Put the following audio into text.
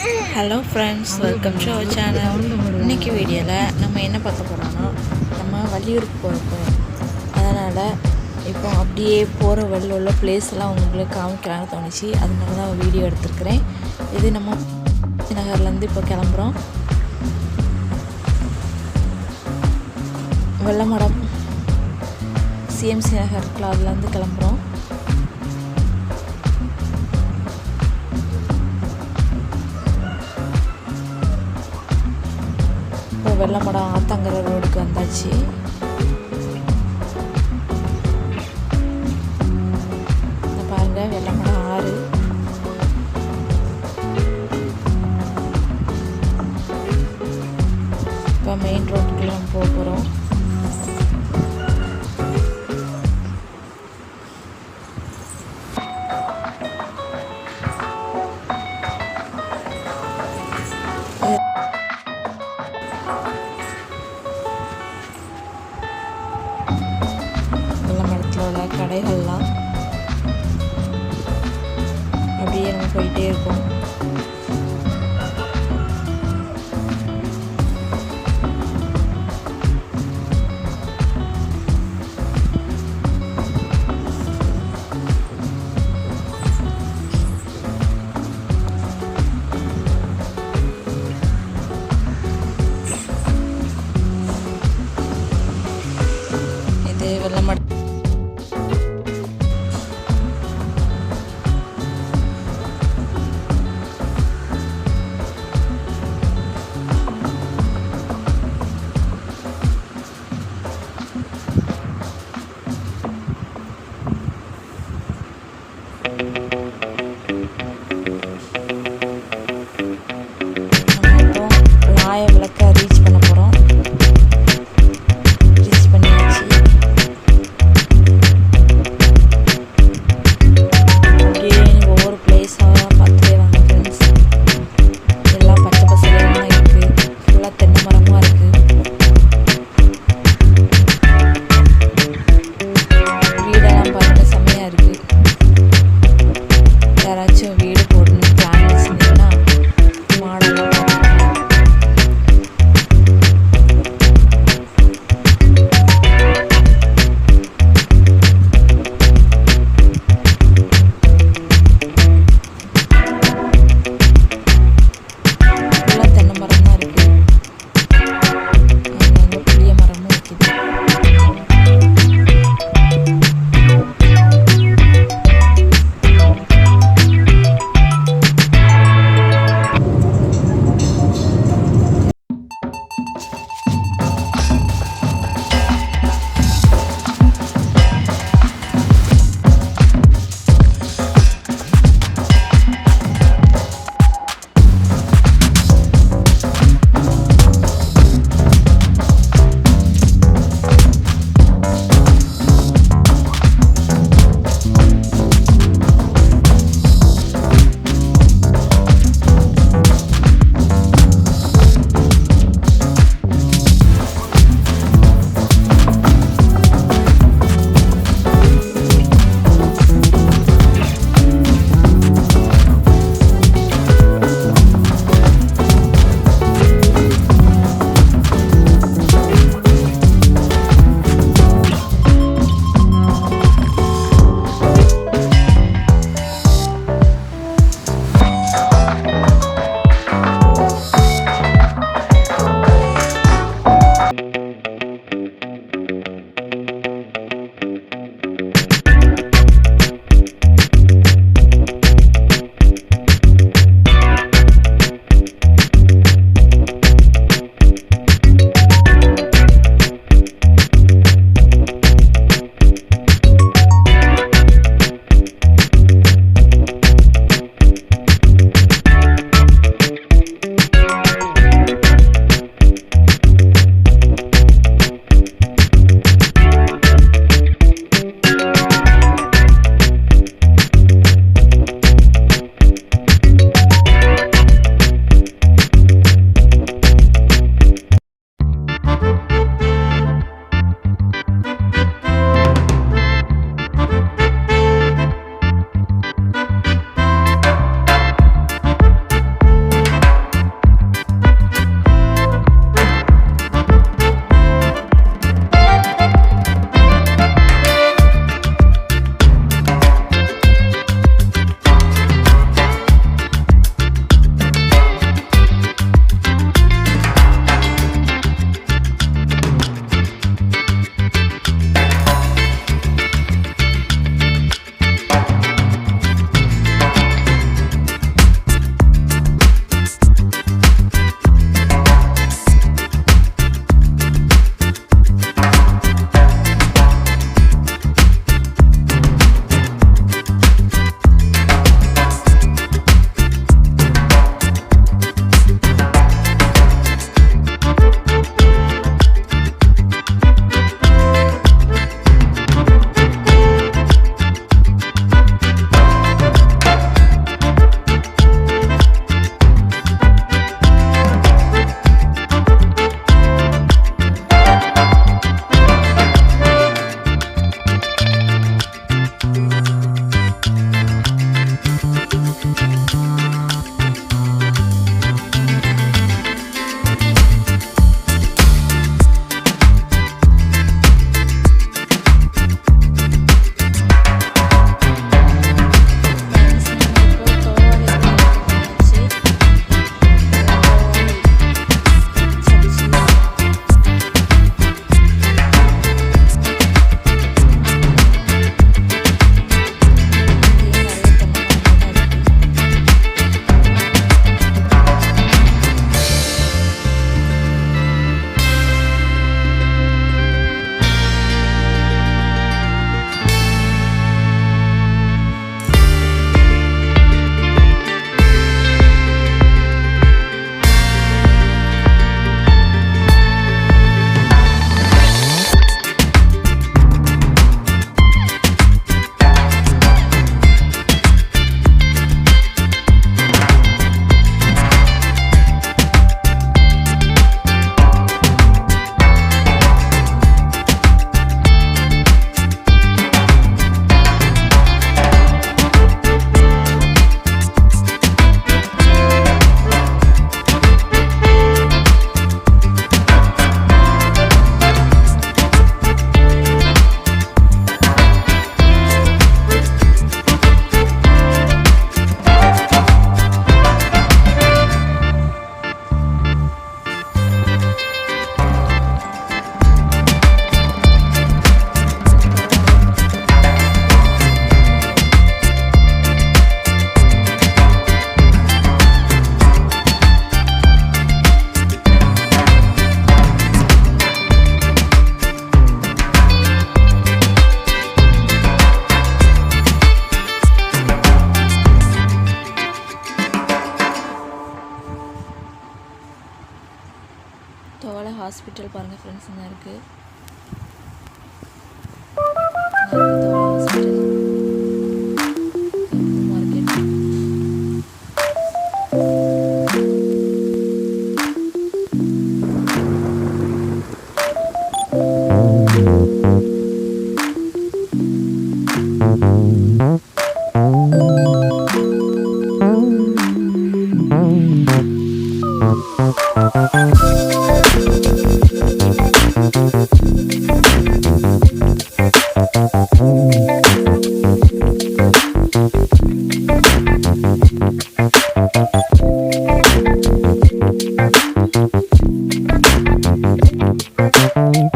Hello friends welcome to our channel இன்னைக்கு வீடியோவில் நம்ம என்ன பார்க்க போகிறோன்னா நம்ம வள்ளியூருக்கு போகிறோம் அதனால் இப்போ அப்படியே போகிற வழியில் உள்ள பிளேஸ் எல்லாம் உங்களுக்கு காமிக்கலாம்னு தோணுச்சு. அதனால தான் வீடியோ எடுத்துருக்குறேன். இது நம்ம நகர்லேருந்து இப்போ கிளம்புறோம். வெள்ளமடம் சிஎம்சி நகர் அதுலேருந்து கிளம்புறோம். வெள்ளமடம் ஆத்தங்கர ரோடுக்கு வந்தாச்சு. ஹாஸ்பிட்டல் பாருங்கள் ஃப்ரெண்ட்ஸ் தான் இருக்குது Thank you. Thank